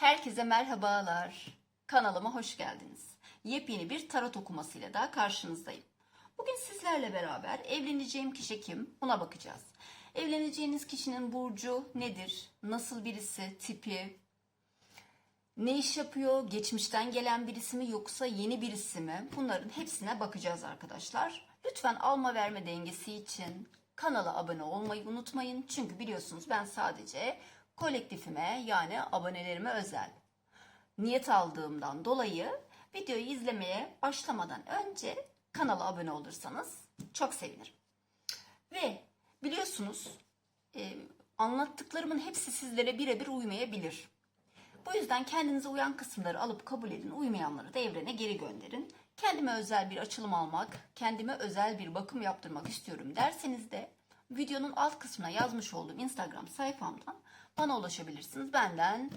Herkese merhabalar. Kanalıma hoş geldiniz. Yepyeni bir tarot okumasıyla daha karşınızdayım. Bugün sizlerle beraber evleneceğim kişi kim? Buna bakacağız. Evleneceğiniz kişinin burcu nedir? Nasıl birisi, tipi? Ne iş yapıyor? Geçmişten gelen birisi mi yoksa yeni birisi mi? Bunların hepsine bakacağız arkadaşlar. Lütfen alma verme dengesi için kanala abone olmayı unutmayın. Çünkü biliyorsunuz ben sadece kolektifime yani abonelerime özel niyet aldığımdan dolayı videoyu izlemeye başlamadan önce kanala abone olursanız çok sevinirim. Ve biliyorsunuz e, anlattıklarımın hepsi sizlere birebir uymayabilir. Bu yüzden kendinize uyan kısımları alıp kabul edin, uymayanları da evrene geri gönderin. Kendime özel bir açılım almak, kendime özel bir bakım yaptırmak istiyorum derseniz de videonun alt kısmına yazmış olduğum Instagram sayfamdan bana ulaşabilirsiniz. Benden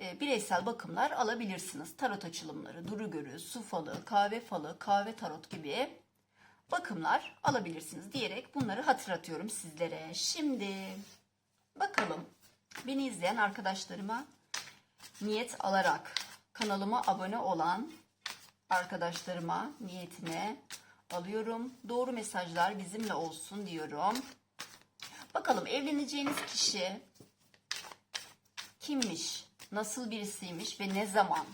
e, bireysel bakımlar alabilirsiniz. Tarot açılımları, duru görü, su falı, kahve falı, kahve tarot gibi bakımlar alabilirsiniz diyerek bunları hatırlatıyorum sizlere. Şimdi bakalım beni izleyen arkadaşlarıma niyet alarak kanalıma abone olan arkadaşlarıma niyetine alıyorum. Doğru mesajlar bizimle olsun diyorum. Bakalım evleneceğiniz kişi kimmiş? Nasıl birisiymiş ve ne zaman?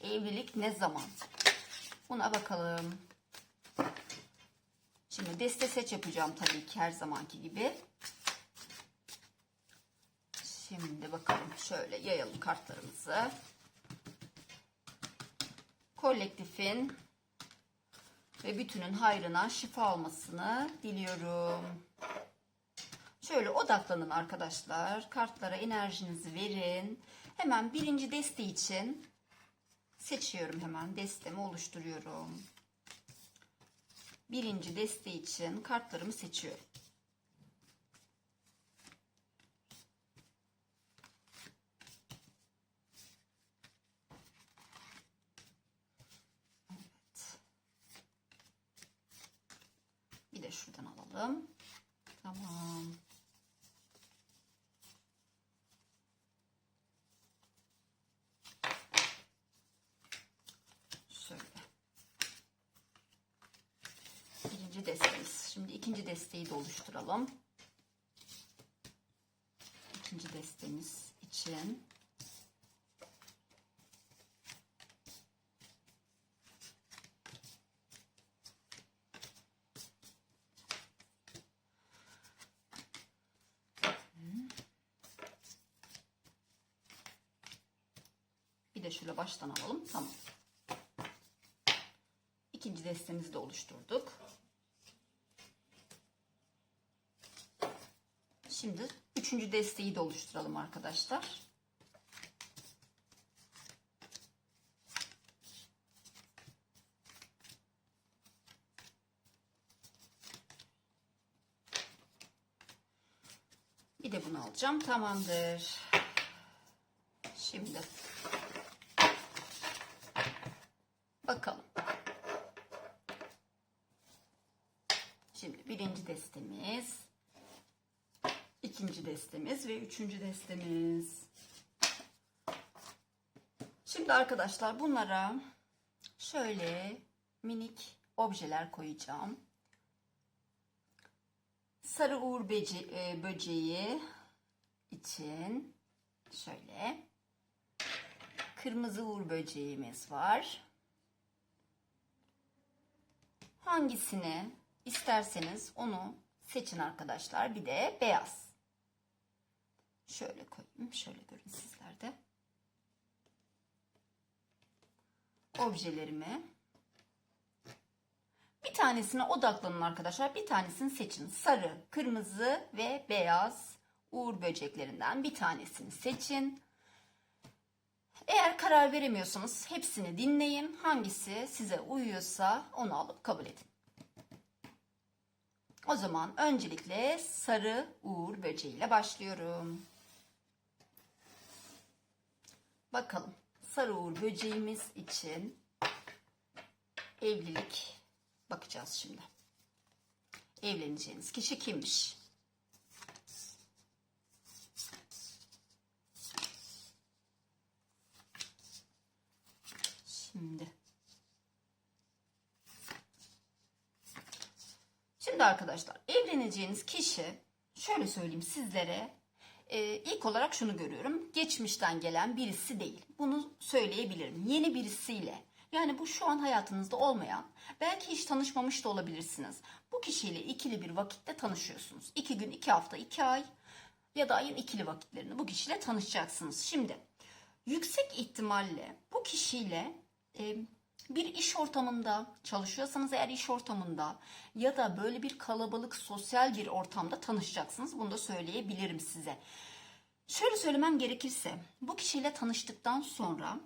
Evlilik ne zaman? Buna bakalım. Şimdi deste seç yapacağım tabii ki her zamanki gibi. Şimdi bakalım şöyle yayalım kartlarımızı. Kolektifin ve bütünün hayrına şifa olmasını diliyorum. Şöyle odaklanın arkadaşlar. Kartlara enerjinizi verin. Hemen birinci deste için seçiyorum hemen. Destemi oluşturuyorum. Birinci deste için kartlarımı seçiyorum. Evet. Bir de şuradan alalım. Tamam. Şöyle. Birinci destemiz. Şimdi ikinci desteği de oluşturalım. İkinci destemiz için. Bir de şöyle baştan alalım. Tamam. İkinci destemizi de oluşturduk. Şimdi üçüncü desteği de oluşturalım arkadaşlar. Bir de bunu alacağım. Tamamdır. Şimdi bakalım. Şimdi birinci destemiz, ikinci destemiz ve üçüncü destemiz. Şimdi arkadaşlar bunlara şöyle minik objeler koyacağım. Sarı uğur böce e, böceği için şöyle kırmızı uğur böceğimiz var. Hangisini isterseniz onu seçin arkadaşlar. Bir de beyaz. Şöyle koyayım. Şöyle görün sizler de. Objelerimi. Bir tanesine odaklanın arkadaşlar. Bir tanesini seçin. Sarı, kırmızı ve beyaz uğur böceklerinden bir tanesini seçin. Eğer karar veremiyorsanız hepsini dinleyin. Hangisi size uyuyorsa onu alıp kabul edin. O zaman öncelikle sarı uğur böceğiyle başlıyorum. Bakalım sarı uğur böceğimiz için evlilik bakacağız şimdi. Evleneceğiniz kişi kimmiş? Şimdi. Şimdi arkadaşlar evleneceğiniz kişi şöyle söyleyeyim sizlere e, ilk olarak şunu görüyorum. Geçmişten gelen birisi değil. Bunu söyleyebilirim. Yeni birisiyle. Yani bu şu an hayatınızda olmayan, belki hiç tanışmamış da olabilirsiniz. Bu kişiyle ikili bir vakitte tanışıyorsunuz. İki gün, iki hafta, iki ay ya da ayın ikili vakitlerinde bu kişiyle tanışacaksınız. Şimdi yüksek ihtimalle bu kişiyle e, bir iş ortamında çalışıyorsanız eğer iş ortamında ya da böyle bir kalabalık sosyal bir ortamda tanışacaksınız. Bunu da söyleyebilirim size. Şöyle söylemem gerekirse bu kişiyle tanıştıktan sonra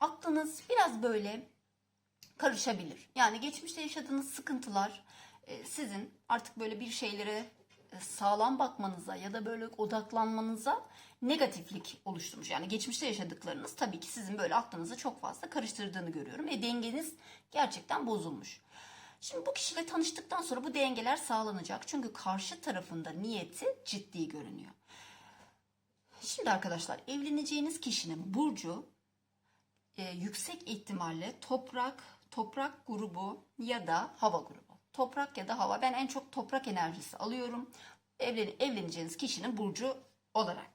aklınız biraz böyle karışabilir. Yani geçmişte yaşadığınız sıkıntılar e, sizin artık böyle bir şeylere sağlam bakmanıza ya da böyle odaklanmanıza negatiflik oluşturmuş. Yani geçmişte yaşadıklarınız tabii ki sizin böyle aklınızı çok fazla karıştırdığını görüyorum ve dengeniz gerçekten bozulmuş. Şimdi bu kişiyle tanıştıktan sonra bu dengeler sağlanacak. Çünkü karşı tarafında niyeti ciddi görünüyor. Şimdi arkadaşlar evleneceğiniz kişinin burcu e, yüksek ihtimalle toprak, toprak grubu ya da hava grubu. Toprak ya da hava. Ben en çok toprak enerjisi alıyorum. Evlen, evleneceğiniz kişinin burcu olarak.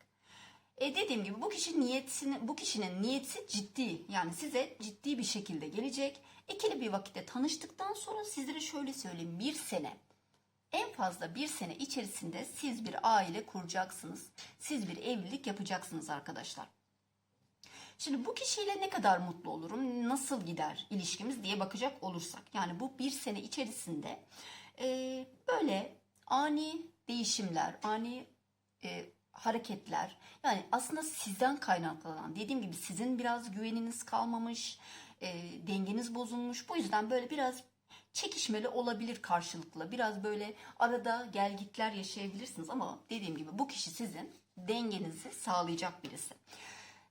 E dediğim gibi bu kişi niyetini, bu kişinin niyeti ciddi. Yani size ciddi bir şekilde gelecek. İkili bir vakitte tanıştıktan sonra sizlere şöyle söyleyeyim. Bir sene en fazla bir sene içerisinde siz bir aile kuracaksınız. Siz bir evlilik yapacaksınız arkadaşlar. Şimdi bu kişiyle ne kadar mutlu olurum, nasıl gider ilişkimiz diye bakacak olursak. Yani bu bir sene içerisinde e, böyle ani değişimler, ani e, hareketler yani aslında sizden kaynaklanan dediğim gibi sizin biraz güveniniz kalmamış, e, dengeniz bozulmuş. Bu yüzden böyle biraz çekişmeli olabilir karşılıklı. Biraz böyle arada gelgitler yaşayabilirsiniz ama dediğim gibi bu kişi sizin dengenizi sağlayacak birisi.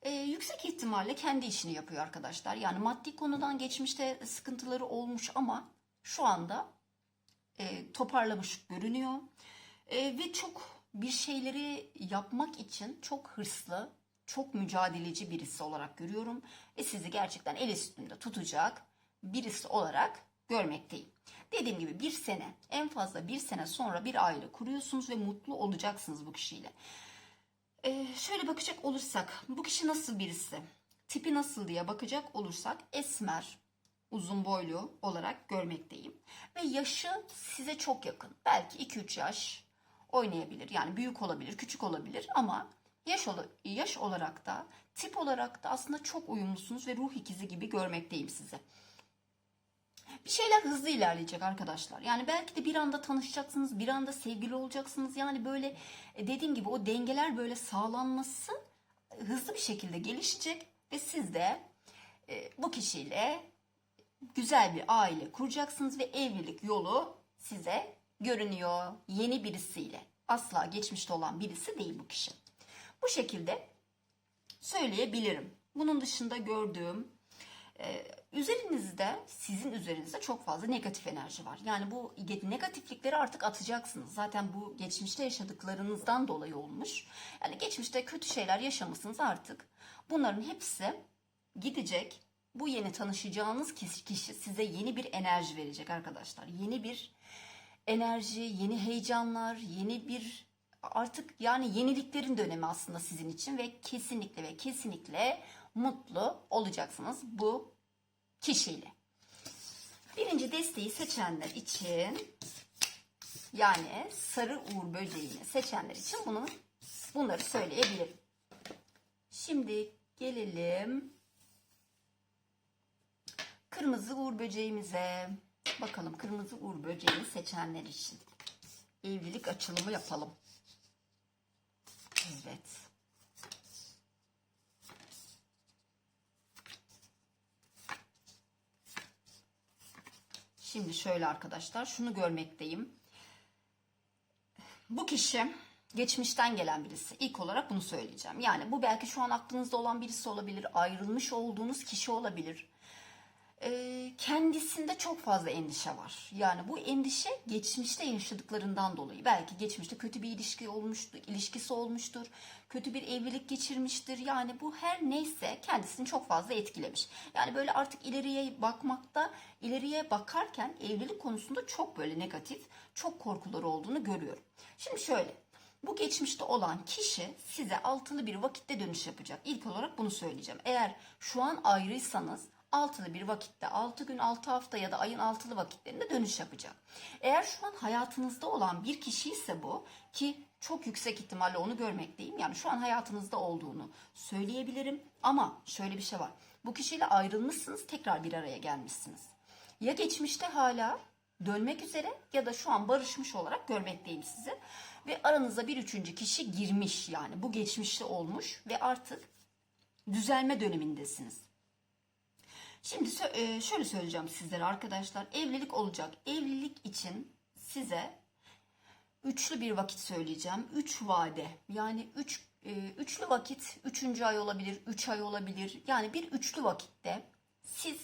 Ee, yüksek ihtimalle kendi işini yapıyor arkadaşlar. Yani maddi konudan geçmişte sıkıntıları olmuş ama şu anda e, toparlamış görünüyor. E, ve çok bir şeyleri yapmak için çok hırslı, çok mücadeleci birisi olarak görüyorum. Ve sizi gerçekten el üstünde tutacak birisi olarak görmekteyim. Dediğim gibi bir sene, en fazla bir sene sonra bir aile kuruyorsunuz ve mutlu olacaksınız bu kişiyle. Ee, şöyle bakacak olursak bu kişi nasıl birisi? Tipi nasıl diye bakacak olursak esmer, uzun boylu olarak görmekteyim. Ve yaşı size çok yakın. Belki 2-3 yaş oynayabilir. Yani büyük olabilir, küçük olabilir ama yaş, ola- yaş olarak da tip olarak da aslında çok uyumlusunuz ve ruh ikizi gibi görmekteyim size. Bir şeyler hızlı ilerleyecek arkadaşlar. Yani belki de bir anda tanışacaksınız, bir anda sevgili olacaksınız. Yani böyle e, dediğim gibi o dengeler böyle sağlanması e, hızlı bir şekilde gelişecek ve siz de e, bu kişiyle güzel bir aile kuracaksınız ve evlilik yolu size görünüyor yeni birisiyle. Asla geçmişte olan birisi değil bu kişi. Bu şekilde söyleyebilirim. Bunun dışında gördüğüm ee, üzerinizde sizin üzerinizde çok fazla negatif enerji var. Yani bu negatiflikleri artık atacaksınız. Zaten bu geçmişte yaşadıklarınızdan dolayı olmuş. Yani geçmişte kötü şeyler yaşamışsınız artık. Bunların hepsi gidecek. Bu yeni tanışacağınız kişi, size yeni bir enerji verecek arkadaşlar. Yeni bir enerji, yeni heyecanlar, yeni bir artık yani yeniliklerin dönemi aslında sizin için ve kesinlikle ve kesinlikle mutlu olacaksınız bu kişiyle. Birinci desteği seçenler için yani sarı uğur böceğini seçenler için bunu bunları söyleyebilirim. Şimdi gelelim kırmızı uğur böceğimize. Bakalım kırmızı uğur böceğini seçenler için. Evlilik açılımı yapalım. Evet. Şimdi şöyle arkadaşlar şunu görmekteyim. Bu kişi geçmişten gelen birisi. İlk olarak bunu söyleyeceğim. Yani bu belki şu an aklınızda olan birisi olabilir. Ayrılmış olduğunuz kişi olabilir. e, kendisinde çok fazla endişe var. Yani bu endişe geçmişte yaşadıklarından dolayı. Belki geçmişte kötü bir ilişki olmuştur, ilişkisi olmuştur, kötü bir evlilik geçirmiştir. Yani bu her neyse kendisini çok fazla etkilemiş. Yani böyle artık ileriye bakmakta, ileriye bakarken evlilik konusunda çok böyle negatif, çok korkuları olduğunu görüyorum. Şimdi şöyle, bu geçmişte olan kişi size altılı bir vakitte dönüş yapacak. İlk olarak bunu söyleyeceğim. Eğer şu an ayrıysanız altılı bir vakitte, altı gün, altı hafta ya da ayın altılı vakitlerinde dönüş yapacak. Eğer şu an hayatınızda olan bir kişi ise bu ki çok yüksek ihtimalle onu görmekteyim. Yani şu an hayatınızda olduğunu söyleyebilirim. Ama şöyle bir şey var. Bu kişiyle ayrılmışsınız, tekrar bir araya gelmişsiniz. Ya geçmişte hala dönmek üzere ya da şu an barışmış olarak görmekteyim sizi. Ve aranıza bir üçüncü kişi girmiş yani bu geçmişte olmuş ve artık düzelme dönemindesiniz. Şimdi e, şöyle söyleyeceğim sizlere arkadaşlar. Evlilik olacak. Evlilik için size üçlü bir vakit söyleyeceğim. Üç vade. Yani üç, e, üçlü vakit. Üçüncü ay olabilir. Üç ay olabilir. Yani bir üçlü vakitte siz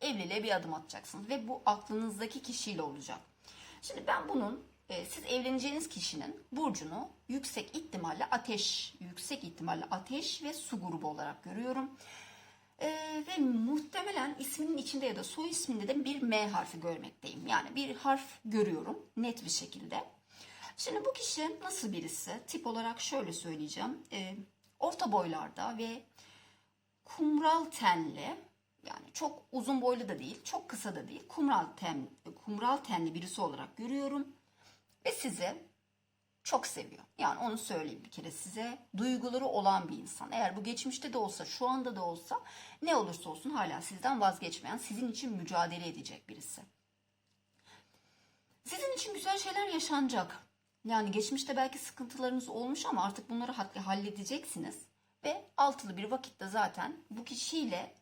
evliliğe bir adım atacaksınız. Ve bu aklınızdaki kişiyle olacak. Şimdi ben bunun e, siz evleneceğiniz kişinin burcunu yüksek ihtimalle ateş, yüksek ihtimalle ateş ve su grubu olarak görüyorum. Ee, ve muhtemelen isminin içinde ya da soy isminde de bir M harfi görmekteyim. Yani bir harf görüyorum net bir şekilde. Şimdi bu kişi nasıl birisi? Tip olarak şöyle söyleyeceğim. Ee, orta boylarda ve kumral tenli yani çok uzun boylu da değil, çok kısa da değil. Kumral ten, kumral tenli birisi olarak görüyorum. Ve sizi çok seviyor. Yani onu söyleyeyim bir kere size. Duyguları olan bir insan. Eğer bu geçmişte de olsa, şu anda da olsa ne olursa olsun hala sizden vazgeçmeyen, sizin için mücadele edecek birisi. Sizin için güzel şeyler yaşanacak. Yani geçmişte belki sıkıntılarınız olmuş ama artık bunları ha- halledeceksiniz. Ve altılı bir vakitte zaten bu kişiyle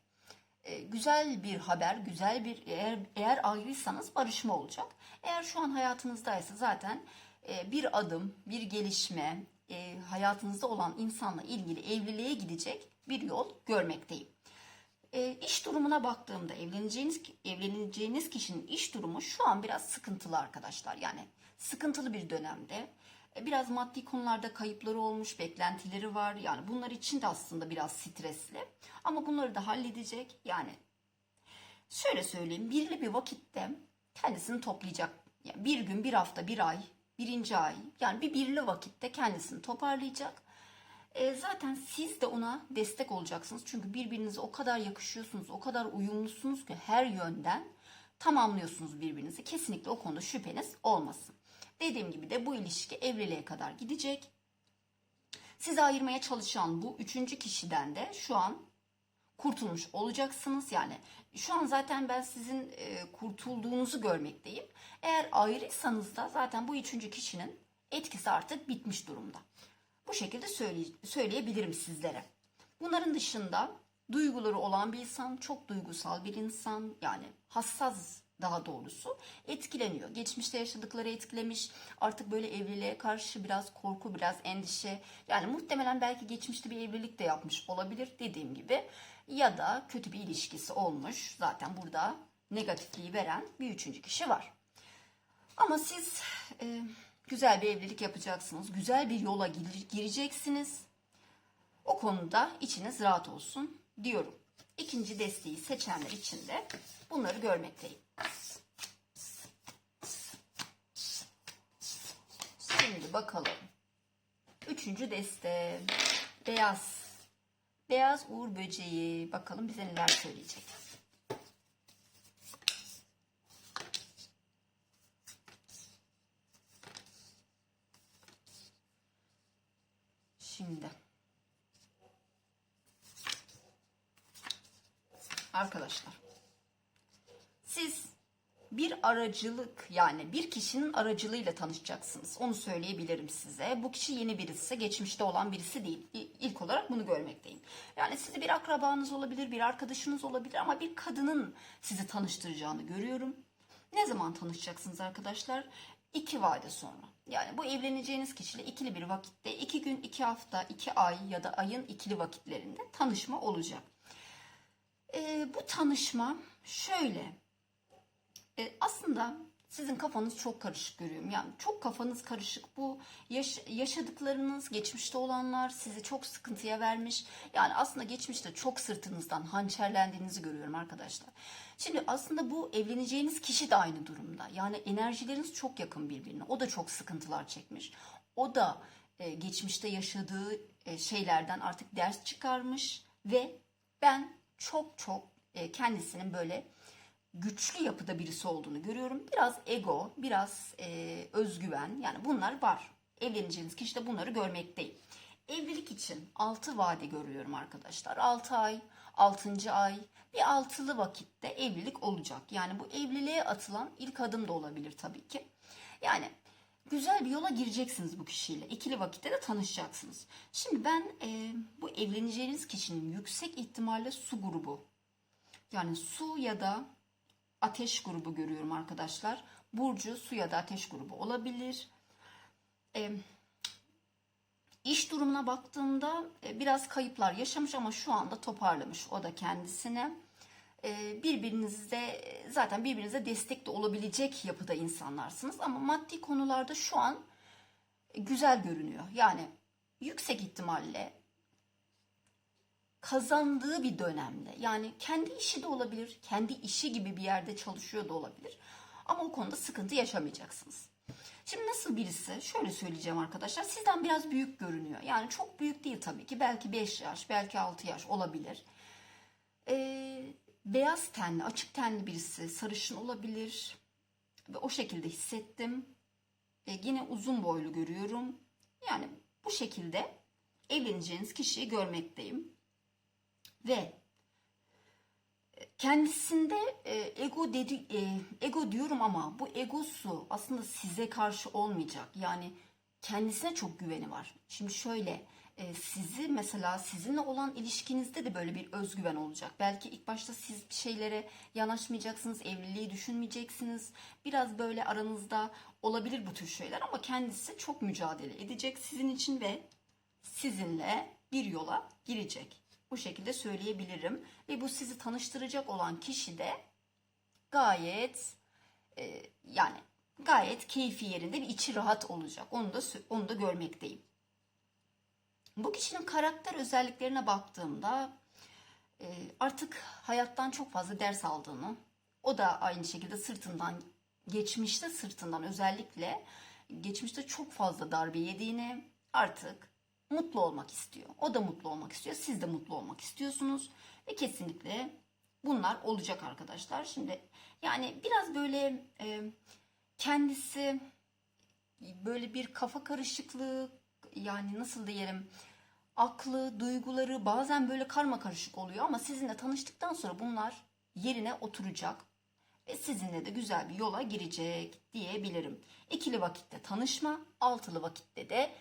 e, güzel bir haber, güzel bir eğer eğer ayrıysanız barışma olacak. Eğer şu an hayatınızdaysa zaten bir adım, bir gelişme, e, hayatınızda olan insanla ilgili evliliğe gidecek bir yol görmekteyim. E, iş durumuna baktığımda evleneceğiniz evleneceğiniz kişinin iş durumu şu an biraz sıkıntılı arkadaşlar. Yani sıkıntılı bir dönemde. E, Biraz maddi konularda kayıpları olmuş, beklentileri var. Yani bunlar için de aslında biraz stresli. Ama bunları da halledecek. Yani şöyle söyleyeyim, birli bir vakitte kendisini toplayacak. Yani bir gün, bir hafta, bir ay, birinci ay. Yani bir birli vakitte kendisini toparlayacak. E, zaten siz de ona destek olacaksınız. Çünkü birbirinize o kadar yakışıyorsunuz, o kadar uyumlusunuz ki her yönden tamamlıyorsunuz birbirinizi. Kesinlikle o konuda şüpheniz olmasın. Dediğim gibi de bu ilişki evliliğe kadar gidecek. Sizi ayırmaya çalışan bu üçüncü kişiden de şu an kurtulmuş olacaksınız. Yani şu an zaten ben sizin e, kurtulduğunuzu görmekteyim. Eğer ayrıysanız da zaten bu üçüncü kişinin etkisi artık bitmiş durumda. Bu şekilde söyle- söyleyebilirim sizlere. Bunların dışında duyguları olan bir insan, çok duygusal bir insan, yani hassas daha doğrusu etkileniyor. Geçmişte yaşadıkları etkilemiş. Artık böyle evliliğe karşı biraz korku, biraz endişe. Yani muhtemelen belki geçmişte bir evlilik de yapmış olabilir dediğim gibi. Ya da kötü bir ilişkisi olmuş. Zaten burada negatifliği veren bir üçüncü kişi var. Ama siz e, güzel bir evlilik yapacaksınız. Güzel bir yola gir- gireceksiniz. O konuda içiniz rahat olsun diyorum. İkinci desteği seçenler için de bunları görmekteyim. Şimdi bakalım. Üçüncü deste. Beyaz. Beyaz uğur böceği. Bakalım bize neler söyleyecek. Şimdi. Arkadaşlar. Siz bir aracılık yani bir kişinin aracılığıyla tanışacaksınız. Onu söyleyebilirim size. Bu kişi yeni birisi, geçmişte olan birisi değil. İlk olarak bunu görmekteyim. Yani sizi bir akrabanız olabilir, bir arkadaşınız olabilir ama bir kadının sizi tanıştıracağını görüyorum. Ne zaman tanışacaksınız arkadaşlar? İki vade sonra. Yani bu evleneceğiniz kişiyle ikili bir vakitte, iki gün, iki hafta, iki ay ya da ayın ikili vakitlerinde tanışma olacak. Ee, bu tanışma şöyle. Ee, aslında sizin kafanız çok karışık görüyorum. Yani çok kafanız karışık. Bu yaş- yaşadıklarınız, geçmişte olanlar sizi çok sıkıntıya vermiş. Yani aslında geçmişte çok sırtınızdan hançerlendiğinizi görüyorum arkadaşlar. Şimdi aslında bu evleneceğiniz kişi de aynı durumda. Yani enerjileriniz çok yakın birbirine. O da çok sıkıntılar çekmiş. O da e, geçmişte yaşadığı e, şeylerden artık ders çıkarmış ve ben çok çok e, kendisinin böyle güçlü yapıda birisi olduğunu görüyorum. Biraz ego, biraz e, özgüven yani bunlar var. Evleneceğiniz kişi de bunları görmekteyim. Evlilik için 6 vade görüyorum arkadaşlar. 6 ay, 6. ay bir altılı vakitte evlilik olacak. Yani bu evliliğe atılan ilk adım da olabilir tabii ki. Yani güzel bir yola gireceksiniz bu kişiyle. İkili vakitte de tanışacaksınız. Şimdi ben e, bu evleneceğiniz kişinin yüksek ihtimalle su grubu. Yani su ya da ateş grubu görüyorum arkadaşlar. Burcu su ya da ateş grubu olabilir. E, iş durumuna baktığımda e, biraz kayıplar yaşamış ama şu anda toparlamış o da kendisine. E, birbirinizde zaten birbirinize destek de olabilecek yapıda insanlarsınız ama maddi konularda şu an güzel görünüyor. Yani yüksek ihtimalle kazandığı bir dönemde yani kendi işi de olabilir, kendi işi gibi bir yerde çalışıyor da olabilir. Ama o konuda sıkıntı yaşamayacaksınız. Şimdi nasıl birisi? Şöyle söyleyeceğim arkadaşlar. Sizden biraz büyük görünüyor. Yani çok büyük değil tabii ki. Belki 5 yaş, belki 6 yaş olabilir. Ee, beyaz tenli, açık tenli birisi. Sarışın olabilir. Ve o şekilde hissettim. Ee, yine uzun boylu görüyorum. Yani bu şekilde evleneceğiniz kişiyi görmekteyim. Ve kendisinde e, ego dedi e, ego diyorum ama bu egosu aslında size karşı olmayacak. Yani kendisine çok güveni var. Şimdi şöyle e, sizi mesela sizinle olan ilişkinizde de böyle bir özgüven olacak. Belki ilk başta siz bir şeylere yanaşmayacaksınız, evliliği düşünmeyeceksiniz. Biraz böyle aranızda olabilir bu tür şeyler ama kendisi çok mücadele edecek sizin için ve sizinle bir yola girecek. Bu şekilde söyleyebilirim. Ve bu sizi tanıştıracak olan kişi de gayet e, yani gayet keyfi yerinde bir içi rahat olacak. Onu da onu da görmekteyim. Bu kişinin karakter özelliklerine baktığımda e, artık hayattan çok fazla ders aldığını, o da aynı şekilde sırtından geçmişte sırtından özellikle geçmişte çok fazla darbe yediğini artık mutlu olmak istiyor. O da mutlu olmak istiyor. Siz de mutlu olmak istiyorsunuz. Ve kesinlikle bunlar olacak arkadaşlar. Şimdi yani biraz böyle e, kendisi böyle bir kafa karışıklığı yani nasıl diyelim aklı, duyguları bazen böyle karma karışık oluyor ama sizinle tanıştıktan sonra bunlar yerine oturacak ve sizinle de güzel bir yola girecek diyebilirim. İkili vakitte tanışma, altılı vakitte de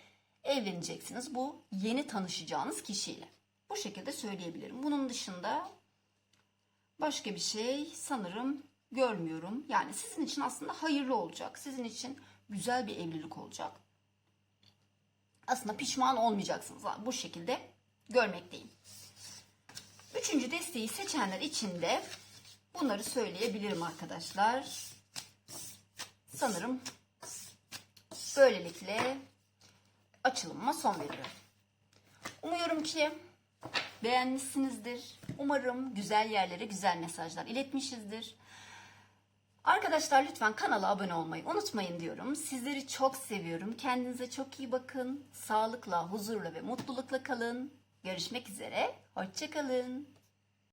evleneceksiniz bu yeni tanışacağınız kişiyle. Bu şekilde söyleyebilirim. Bunun dışında başka bir şey sanırım görmüyorum. Yani sizin için aslında hayırlı olacak. Sizin için güzel bir evlilik olacak. Aslında pişman olmayacaksınız. Bu şekilde görmekteyim. Üçüncü desteği seçenler için de bunları söyleyebilirim arkadaşlar. Sanırım böylelikle açılımıma son veriyorum. Umuyorum ki beğenmişsinizdir. Umarım güzel yerlere güzel mesajlar iletmişizdir. Arkadaşlar lütfen kanala abone olmayı unutmayın diyorum. Sizleri çok seviyorum. Kendinize çok iyi bakın. Sağlıkla, huzurla ve mutlulukla kalın. Görüşmek üzere. Hoşçakalın.